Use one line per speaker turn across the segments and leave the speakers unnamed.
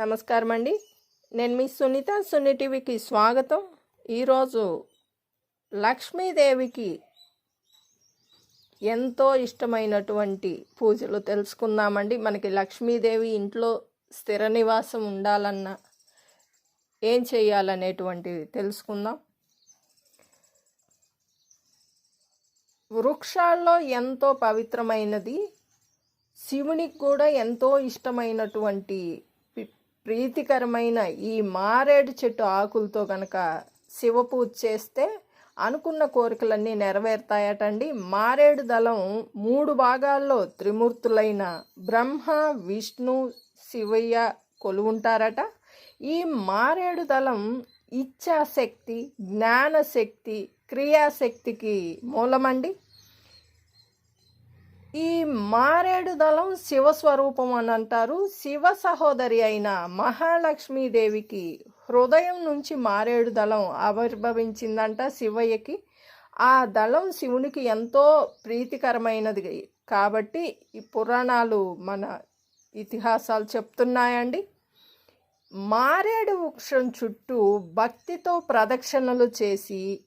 నమస్కారం అండి నేను మీ సునీత సున్ని టీవీకి స్వాగతం. ఈరోజు లక్ష్మీదేవికి ఎంతో ఇష్టమైనటువంటి పూజలు తెలుసుకుందామండి. మనకి లక్ష్మీదేవి ఇంట్లో స్థిర నివాసం ఉండాలన్నా ఏం చేయాలనేటువంటిది తెలుసుకుందాం. వృక్షాల్లో ఎంతో పవిత్రమైనది శివునికి కూడా ఎంతో ఇష్టమైనటువంటి ప్రీతికరమైన ఈ మారేడు చెట్టు ఆకులతో కనుక శివ పూజ చేస్తే అనుకున్న కోరికలన్నీ నెరవేరుతాయటండి. మారేడు దళం మూడు భాగాల్లో త్రిమూర్తులైన బ్రహ్మ విష్ణు శివయ్య కొలువుంటారట. ఈ మారేడు దళం ఇచ్ఛాశక్తి జ్ఞానశక్తి క్రియాశక్తికి మూలమండి. ఈ మారేడు దళం శివస్వరూపం అని అంటారు. శివ సహోదరి అయిన మహాలక్ష్మీదేవికి హృదయం నుంచి మారేడు దళం ఆవిర్భవించిందంట శివయ్యకి. ఆ దళం శివునికి ఎంతో ప్రీతికరమైనది కాబట్టి ఈ పురాణాలు మన ఇతిహాసాలు చెప్తున్నాయండి. మారేడు వృక్షం చుట్టూ భక్తితో ప్రదక్షిణలు చేసి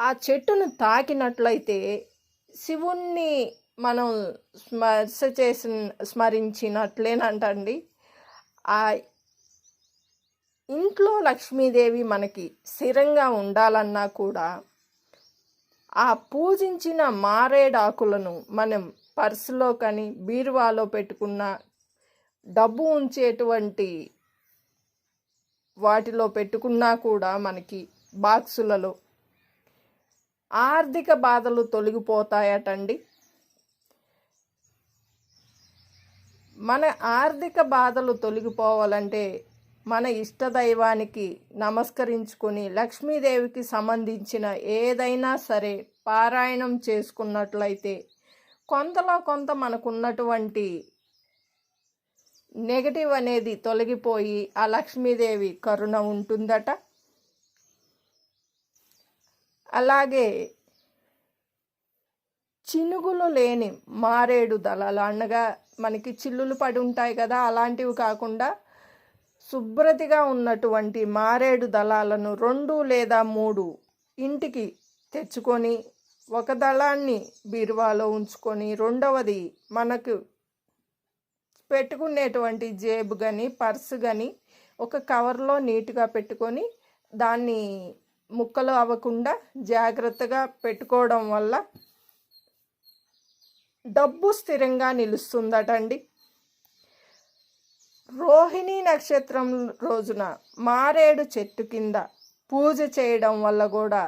ఆ చెట్టును తాకినట్లయితే శివుణ్ణి మనం స్మర్శ చేసి స్మరించినట్లేనంటండి. ఆ ఇంట్లో లక్ష్మీదేవి మనకి స్థిరంగా ఉండాలన్నా కూడా ఆ పూజించిన మారేడాకులను మనం పర్సులో కానీ బీరువాలో పెట్టుకున్న డబ్బు ఉంచేటువంటి వాటిలో పెట్టుకున్నా కూడా మనకి బాక్సులలో ఆర్థిక బాధలు తొలగిపోతాయటండి. మన ఆర్థిక బాధలు తొలగిపోవాలంటే మన ఇష్టదైవానికి నమస్కరించుకొని లక్ష్మీదేవికి సంబంధించిన ఏదైనా సరే పారాయణం చేసుకున్నట్లయితే కొంతలో కొంత మనకున్నటువంటి నెగటివ్ అనేది తొలగిపోయి ఆ లక్ష్మీదేవి కరుణ ఉంటుందట. అలాగే చినుగులు లేని మారేడు దళాలు అనగా మనకి చిల్లులు పడి ఉంటాయి కదా అలాంటివి కాకుండా శుభ్రతిగా ఉన్నటువంటి మారేడు దళాలను రెండు లేదా మూడు ఇంటికి తెచ్చుకొని ఒక దళాన్ని బీరువాలో ఉంచుకొని రెండవది మనకు పెట్టుకునేటువంటి జేబు కానీ పర్సు కానీ ఒక కవర్లో నీట్గా పెట్టుకొని దాన్ని ముక్కలు అవ్వకుండా జాగ్రత్తగా పెట్టుకోవడం వల్ల డబ్బు స్థిరంగా నిలుస్తుందటండి రోహిణి నక్షత్రం రోజున మారేడు చెట్టు కింద పూజ చేయడం వల్ల కూడా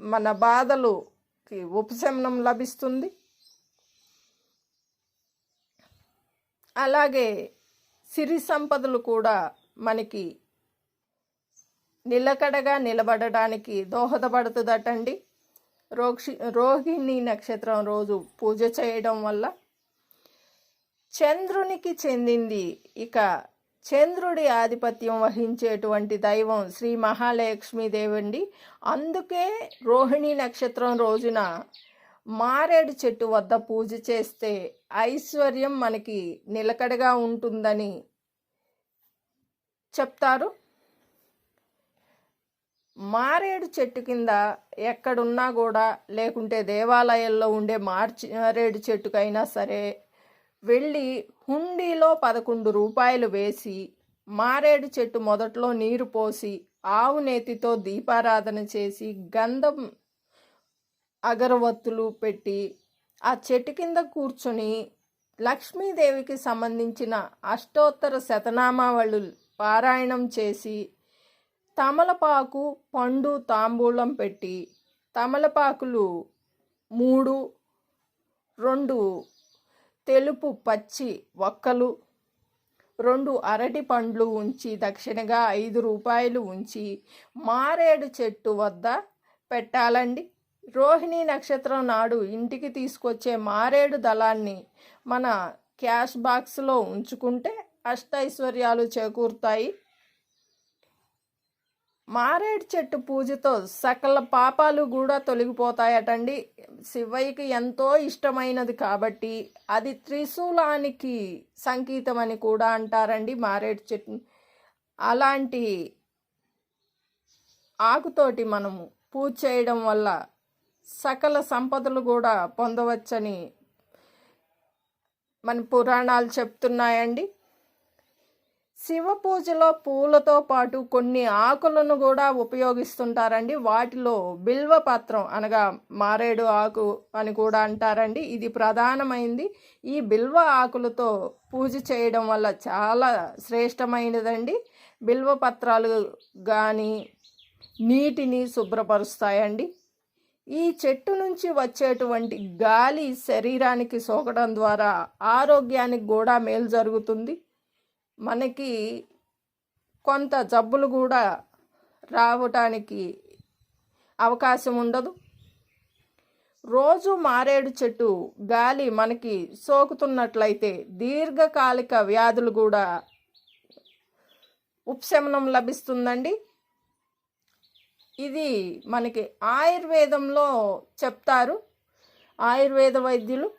మన బాధలుకి ఉపశమనం లభిస్తుంది. అలాగే సిరి సంపదలు కూడా మనకి నిలకడగా నిలబడడానికి దోహదపడుతుందటండి. రోక్షి రోహిణి నక్షత్రం రోజు పూజ చేయడం వల్ల చంద్రునికి చెందింది. ఇక చంద్రుడి ఆధిపత్యం వహించేటువంటి దైవం శ్రీ మహాలక్ష్మీదేవండి. అండి అందుకే రోహిణి నక్షత్రం రోజున మారేడు చెట్టు వద్ద పూజ చేస్తే ఐశ్వర్యం మనకి నిలకడగా ఉంటుందని చెప్తారు. మారేడు చెట్టు కింద ఎక్కడున్నా కూడా లేకుంటే దేవాలయాల్లో ఉండే మార్చి మారేడు చెట్టుకైనా సరే వెళ్ళి హుండీలో పదకొండు రూపాయలు వేసి మారేడు చెట్టు మొదట్లో నీరు పోసి ఆవు నేతితో దీపారాధన చేసి గంధం అగరవత్తులు పెట్టి ఆ చెట్టు కింద కూర్చొని లక్ష్మీదేవికి సంబంధించిన అష్టోత్తర శతనామావళులు పారాయణం చేసి తమలపాకు పండు తాంబూలం పెట్టి తమలపాకులు మూడు రెండు తెలుపు పచ్చి ఒక్కలు రెండు అరటి పండ్లు ఉంచి దక్షిణగా ఐదు రూపాయలు ఉంచి మారేడు చెట్టు వద్ద పెట్టాలండి. రోహిణి నక్షత్రం నాడు ఇంటికి తీసుకొచ్చే మారేడు దళాన్ని మన క్యాష్ బాక్స్లో ఉంచుకుంటే అష్టైశ్వర్యాలు చేకూరుతాయి. మారేడు చెట్టు పూజతో సకల పాపాలు కూడా తొలగిపోతాయటండి. శివయ్యకి ఎంతో ఇష్టమైనది కాబట్టి అది త్రిశూలానికి సంకేతం అని కూడా అంటారండి మారేడు చెట్టు. అలాంటి ఆకుతోటి మనము పూజ చేయడం వల్ల సకల సంపదలు కూడా పొందవచ్చని మన పురాణాలు చెప్తున్నాయండి. శివ పూజలో పూలతో పాటు కొన్ని ఆకులను కూడా ఉపయోగిస్తుంటారండి. వాటిలో బిల్వ పత్రం అనగా మారేడు ఆకు అని కూడా అంటారండి. ఇది ప్రధానమైంది. ఈ బిల్వ ఆకులతో పూజ చేయడం వల్ల చాలా శ్రేష్టమైనదండి. బిల్వ పత్రాలు కానీ నీటిని శుభ్రపరుస్తాయండి. ఈ చెట్టు నుంచి వచ్చేటువంటి గాలి శరీరానికి సోకడం ద్వారా ఆరోగ్యానికి కూడా మేలు జరుగుతుంది. మనకి కొంత జబ్బులు కూడా రావటానికి అవకాశం ఉండదు. రోజు మారేడు చెట్టు గాలి మనకి సోకుతున్నట్లయితే దీర్ఘకాలిక వ్యాధులు కూడా ఉపశమనం లభిస్తుందండి. ఇది మనకి ఆయుర్వేదంలో చెప్తారు ఆయుర్వేద వైద్యులు.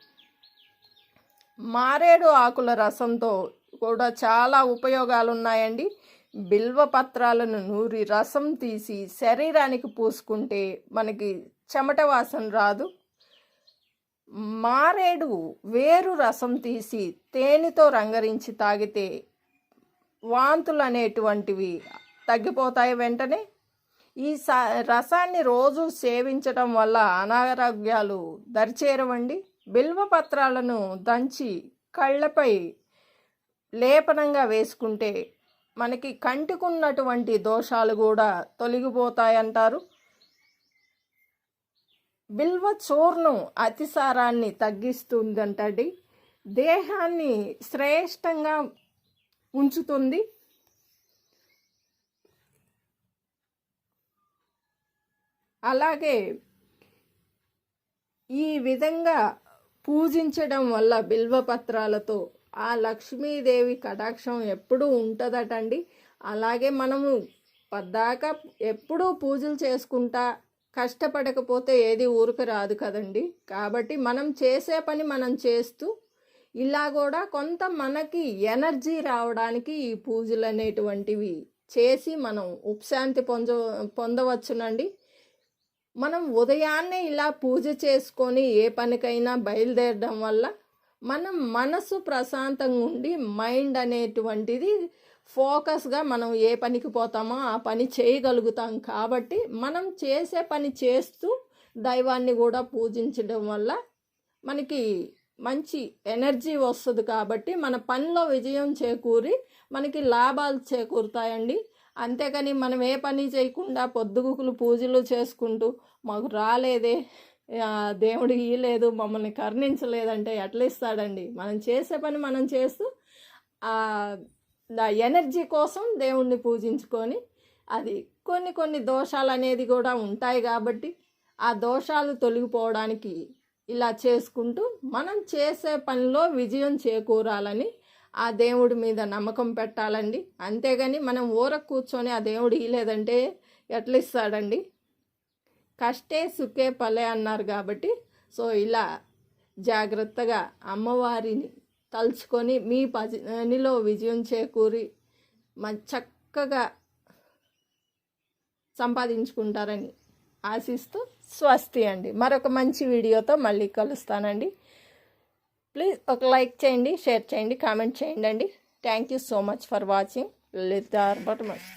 మారేడు ఆకుల రసంతో కూడా చాలా ఉపయోగాలు ఉన్నాయండి బిల్వ పత్రాలను నూరి రసం తీసి శరీరానికి పూసుకుంటే మనకి చెమట వాసన రాదు. మారేడు వేరు రసం తీసి తేనెతో రంగరించి తాగితే వాంతులు అనేటువంటివి తగ్గిపోతాయి వెంటనే. ఈ స రసాన్ని రోజు సేవించడం వల్ల అనారోగ్యాలు దరిచేరవండి. బిల్వ పత్రాలను దంచి కళ్ళపై లేపనంగా వేసుకుంటే మనకి కంటికున్నటువంటి దోషాలు కూడా తొలగిపోతాయంటారు. బిల్వ చూర్ణం అతిసారాన్ని తగ్గిస్తుందంటండి. దేహాన్ని శ్రేష్టంగా ఉంచుతుంది. అలాగే ఈ విధంగా పూజించడం వల్ల బిల్వపత్రాలతో ఆ లక్ష్మీదేవి కటాక్షం ఎప్పుడూ ఉంటుందటండి. అలాగే మనము పద్దాక ఎప్పుడూ పూజలు చేసుకుంటా కష్టపడకపోతే ఏది ఊరికి రాదు కదండి. కాబట్టి మనం చేసే పని మనం చేస్తూ ఇలా కూడా కొంత మనకి ఎనర్జీ రావడానికి ఈ పూజలు అనేటువంటివి చేసి మనం ఉపశాంతి పొంద పొందవచ్చునండి. మనం ఉదయాన్నే ఇలా పూజ చేసుకొని ఏ పనికైనా బయలుదేరడం వల్ల మనం మనసు ప్రశాంతంగా ఉండి మైండ్ అనేటువంటిది ఫోకస్గా మనం ఏ పనికి పోతామో ఆ పని చేయగలుగుతాం కాబట్టి మనం చేసే పని చేస్తూ దైవాన్ని కూడా పూజించడం వల్ల మనకి మంచి ఎనర్జీ వస్తుంది కాబట్టి మన పనిలో విజయం చేకూరి మనకి లాభాలు చేకూరుతాయండి. అంతేకాని మనం ఏ పని చేయకుండా పొద్దుగుకులు పూజలు చేసుకుంటూ మాకు రాలేదే. దేవుడు ఇయ్యలేదు మమ్మల్ని కరుణించలేదంటే ఎట్లా ఇస్తాడండి మనం చేసే పని మనం చేస్తూ ఎనర్జీ కోసం దేవుణ్ణి పూజించుకొని అది కొన్ని కొన్ని దోషాలు అనేది కూడా ఉంటాయి కాబట్టి ఆ దోషాలు తొలగిపోవడానికి ఇలా చేసుకుంటూ మనం చేసే పనిలో విజయం చేకూరాలని ఆ దేవుడి మీద నమ్మకం పెట్టాలండి. అంతేగాని మనం ఊర కూర్చొని ఆ దేవుడు ఇలేదంటే ఎట్లా ఇస్తాడండి కష్టే సుఖే పలే అన్నారు కాబట్టి సో ఇలా జాగ్రత్తగా అమ్మవారిని తలుచుకొని మీ పనిలో విజయం చేకూరి చక్కగా సంపాదించుకుంటారని ఆశిస్తూ స్వస్తి అండి. మరొక మంచి వీడియోతో మళ్ళీ కలుస్తానండి. ప్లీజ్ ఒక లైక్ చేయండి షేర్ చేయండి కామెంట్ చేయండి అండి. Thank you so much for watching లిదార్ but much